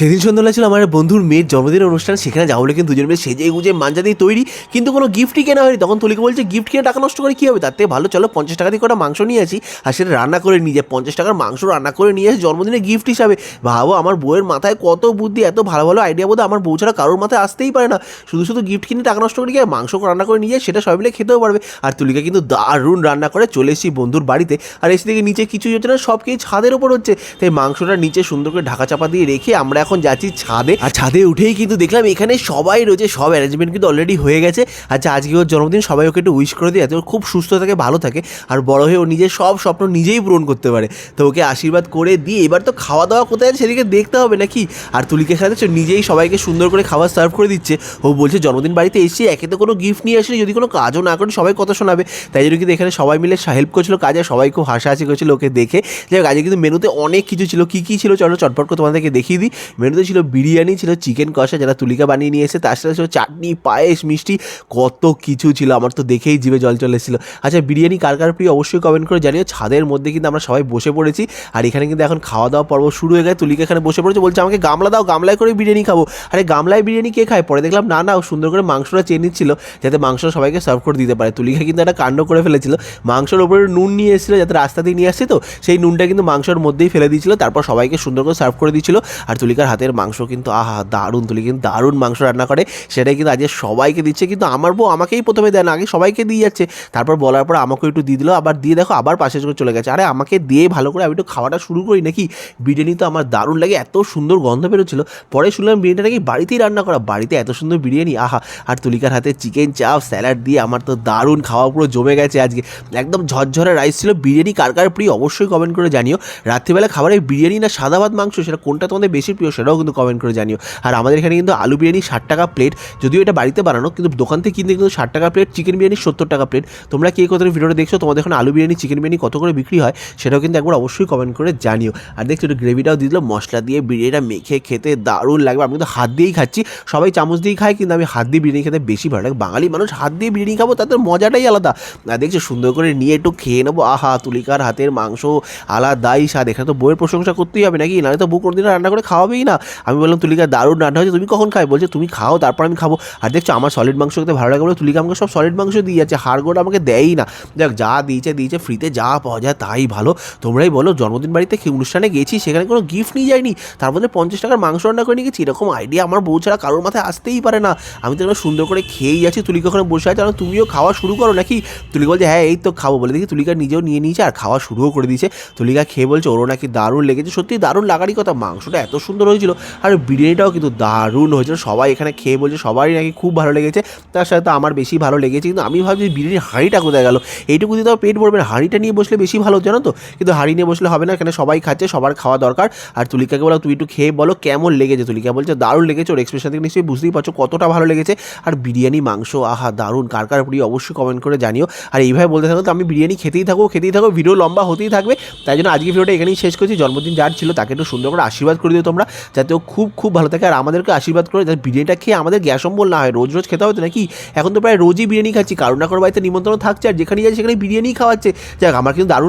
সেদিন সন্ধ্যাবেলা ছিল আমার বন্ধুর মেয়ের জন্মদিনের অনুষ্ঠান, সেখানে যাব বলে কিন্তু দুজন মিলে সেজে গুজে মাঞ্জা দিয়ে তৈরি, কিন্তু কোনো গিফটই কেনা হয়নি। তখন তুলিকে বলছে গিফট কিনে টাকা নষ্ট করে কী হবে? তার থেকে ভালো, চলো পঞ্চাশ টাকা দিয়ে কটা মাংস নিয়ে আসি। আর সেটা রান্না করে নিয়ে যায়, পঞ্চাশ টাকার মাংস রান্না করে নিয়ে আসি জন্মদিনের গিফট হিসাবে। ভাবো, আমার বউয়ের মাথায় কত বুদ্ধি, এত ভালো ভালো আইডিয়া বোধ আমার বউ ছাড়া কারোর মাথায় আসতেই পারে না। শুধু শুধু গিফট কিনে টাকা নষ্ট করে গিয়ে মাংস রান্না করে নিয়ে সেটা সবাই মিলে খেতেও পারবে। আর তুলিকা কিন্তু দারুণ রান্না করে, চলে এসেছি বন্ধুর বাড়িতে। আর এসে থেকে নিচে কিছুই হচ্ছে না সব কিছু ছাদের ওপর হচ্ছে। তাই মাংসটা নিচে সুন্দর করে ঢাকা চাপা দিয়ে রেখে আমরা এখন যাচ্ছি ছাদে। আর ছাদে উঠেই কিন্তু দেখলাম এখানে সবাই রয়েছে, সব অ্যারেঞ্জমেন্ট কিন্তু অলরেডি হয়ে গেছে। আচ্ছা আজকে ওর জন্মদিন, সবাই ওকে একটু উইশ করে দিয়ে যাতে ও খুব সুস্থ থাকে, ভালো থাকে। আর বড় হয়ে ও নিজের সব স্বপ্ন নিজেই পূরণ করতে পারে। তো ওকে আশীর্বাদ করে দিয়ে এবার তো খাওয়া দাওয়া কোথায় আছে সেদিকে দেখতে হবে নাকি? আর তুলিকে সাথে নিজেই সবাইকে সুন্দর করে খাবার সার্ভ করে দিচ্ছে। ও বলছে, জন্মদিন বাড়িতে এসে একে তো কোনো গিফট নিয়ে আসলে যদি কোনো কাজও না করে সবাই কথা শোনাবে। তাই জন্য কিন্তু এখানে সবাই মিলে হেল্প করছিল কাজে। সবাই খুব হাসাহাসি করছিল ওকে দেখে। যাই হোক, আজকে কিন্তু মেনুতে অনেক কিছু ছিল। কী কী ছিল? চলো চটপট করে তোমাদেরকে দেখিয়ে দিই। মেনুতে ছিল বিরিয়ানি, ছিল চিকেন কষা যারা তুলিকা বানিয়ে নিয়ে এসে তার সাথে ছিল চাটনি, পায়েস, মিষ্টি, কত কিছু ছিল। আমার তো দেখেই জিভে জল চলে এসেছিল। আচ্ছা বিরিয়ানি কার কার প্রিয়? অবশ্যই কমেন্ট করে জানিও। ছাদের মধ্যে কিন্তু আমরা সবাই বসে পড়েছি। আর এখানে কিন্তু এখন খাওয়া দাওয়া পর্ব শুরু হয়ে গেছে। তুলিকা এখানে বসে পড়েছে। বলছে, আমাকে গামলা দাও, গামলায় করে বিরিয়ানি খাব। আরে, গামলায় বিরিয়ানি কে খায়? পরে দেখলাম, না না সুন্দর করে মাংসটা চেয়ে নিচ্ছিল, যাতে মাংস সবাইকে সার্ভ করে দিতে পারে। তুলিকা কিন্তু একটা কাণ্ড করে ফেলেছিল। মাংসের ওপরে নুন নিয়ে এসেছিল, যাতে রাস্তা দিয়ে নিয়ে আসছে তো। সেই নুনটা কিন্তু মাংসের মধ্যেই ফেলে দিয়েছিল। তারপর সবাইকে সুন্দর করে সার্ভ করে দিয়েছিল। আর তুলিকার হাতের মাংস কিন্তু, আহা, দারুণ তুলি, কিন্তু দারুণ মাংস রান্না করে। সেটাই কিন্তু আজকে সবাইকে দিচ্ছে, কিন্তু আমার বউ আমাকেই প্রথমে দেয় না, আগে সবাইকে দিয়ে যাচ্ছে। তারপর বলার পর আমাকে একটু দিয়ে দিল, আবার দিয়ে দেখো, আবার পাশে করে চলে গেছে। আরে, আমাকে দিয়ে ভালো করে আমি একটু খাওয়াটা শুরু করি নাকি? বিরিয়ানি তো আমার দারুণ লাগে, এত সুন্দর গন্ধ বেরোচ্ছিল। পরে শুনলাম বিরিয়ানিটা নাকি বাড়িতেই রান্না করা, বাড়িতে এত সুন্দর বিরিয়ানি, আহা। আর তুলিকার হাতে চিকেন চাপ, স্যালাড দিয়ে আমার তো দারুণ খাওয়া পুরো জমে গেছে আজকে। একদম ঝরঝরে রাইস ছিল, বিরিয়ানি কার কার প্রিয় অবশ্যই কমেন্ট করে জানিও। রাত্রিবেলা খাবারে বিরিয়ানি না সাদা ভাত মাংস, সেটা কোনটা তোমাদের বেশি প্রিয়? সেটাও কিন্তু কমেন্ট করে জানিও। আর আমাদের এখানে কিন্তু আলু বিরিয়ানি ষাট টাকা প্লেট যদিও এটা বাড়িতে বানানো, কিন্তু দোকান থেকে কিনতে কিন্তু ষাট টাকা প্লেট চিকেন বিরিয়ানি সত্তর টাকা প্লেট তোমরা কে কত ভিডিওটা দেখছ, তোমাদের এখন আলু বিরিয়ানি চিকেন বিরিয়ানি কত করে বিক্রি হয়, সেটাও কিন্তু একবার অবশ্যই কমেন্ট করে জানিও। আর দেখছ একটু গ্রেভিটাও দিয়ে দিল, মশলা দিয়ে বিরিয়ানিটা মেখে খেতে দারুণ লাগবে। আমি কিন্তু হাত দিয়েই খাচ্ছি, সবাই চামচ দিয়েই খায়, কিন্তু আমি হাত দিয়ে বিরিয়ানি খেতে বেশি ভালো লাগে। বাঙালি মানুষ হাত দিয়ে বিরিয়ানি খাব তাদের মজাটাই আলাদা। আর দেখছ সুন্দর করে নিয়ে একটু খেয়ে নেব, আহা, তুলিকার হাতের মাংস আলাদাই স্বাদ। এখানে তো বইয়ের প্রশংসা করতেই হবে নাকি? নাহলে তো বুক বউ কোনোদিন রান্না করে খাওয়াবেই না। আমি বললাম তুলিকা দারুণ রান্না হয়েছে, তুমি কখন খাই বলছে, তুমি খাও, তারপর আমি খাব। আর দেখছ, আমার সলিড মাংস খেতে ভালো লাগে বলে তুলিকা আমাকে সব সলিড মাংস দিয়ে যাচ্ছে হাড়গোড় আমাকে দেয়ই না। দেখ যা দিয়েছে দিয়েছে ফ্রিতে যা পাওয়া যায় তাই ভালো। তোমরাই বলো, জন্মদিন বাড়িতে অনুষ্ঠানে গেছি? সেখানে কোনো গিফট নিয়ে যায়নি তার মধ্যে পঞ্চাশ টাকার মাংস রান্না করে নিয়ে গেছি। এরকম আইডিয়া আমার বউ ছাড়া কারোর মাথায় আসতেই পারে না। আমি তো সুন্দর করে খেয়েই যাচ্ছি তুলিকা ওখানে বসে আছে। আর তুমিও খাওয়া শুরু করো নাকি? তুলিকা বলছে হ্যাঁ এই তো খাব। বলে দেখি তুলিকা নিজেও নিয়ে নিয়েছে আর খাওয়া শুরুও করে দিয়েছে। তুলিকা খেয়ে বলছে, ওরও নাকি দারুণ লেগেছে। সত্যি দারুণ লাগারই কথা। মাংসটা এত সুন্দর হয়েছিল আর বিরিয়ানিটাও কিন্তু দারুণ হয়েছিল। সবাই এখানে খেয়ে বলছে, সবারই নাকি খুব ভালো লেগেছে। তার সাথে তো আমার বেশি ভালো লেগেছে। কিন্তু আমি ভাবছি বিরিয়ানির হাঁড়িটা কোথায় গেল? এইটুকু দিয়ে তো পেট ভরবে হাঁড়িটা নিয়ে বসলে বেশি ভালো জানো তো? কিন্তু হাঁড়ি নিয়ে বসলে হবে না। এখানে সবাই খাচ্ছে, সবার খাওয়া দরকার। আর তুলিকাকে বলো তুই একটু খেয়ে বলো, কেমন লেগেছে? তুলিকা বলছে, দারুণ লেগেছে। ওর এক্সপ্রেশন থেকে নিশ্চয়ই বুঝতেই পারছ কতটা ভালো লেগেছে। আর বিরিয়ানি, মাংস, আহা, দারুণ। কার কার প্রিয় অবশ্যই কমেন্ট করে জানিও। আর এইভাবে বলতে থাকো তো, আমি বিরিয়ানি খেতেই থাকব, খেতেই থাকো ভিডিও লম্বা হতেই থাকবে। তাই জন্য আজকে ভিডিওটা এখানেই শেষ করছি। জন্মদিন যার ছিল তাকে একটু সুন্দর করে আশীর্বাদ করে দিও তোমরা। যাতে ও খুব খুব ভালো থাকে। আর আমাদেরকে আশীর্বাদ করে যাতে বিরিয়ানিটা খেয়ে আমাদের গ্যাস অম্বল না হয়। রোজ রোজ খেতে হবে তো নাকি? এখন তো প্রায় রোজই বিরিয়ানি খাচ্ছি। কারণ না কারও বাড়িতে নিমন্ত্রণ থাকছে, আর যেখানে যাই সেখানে বিরিয়ানি খাওয়াচ্ছে। যাক, আমার কিন্তু দারুণ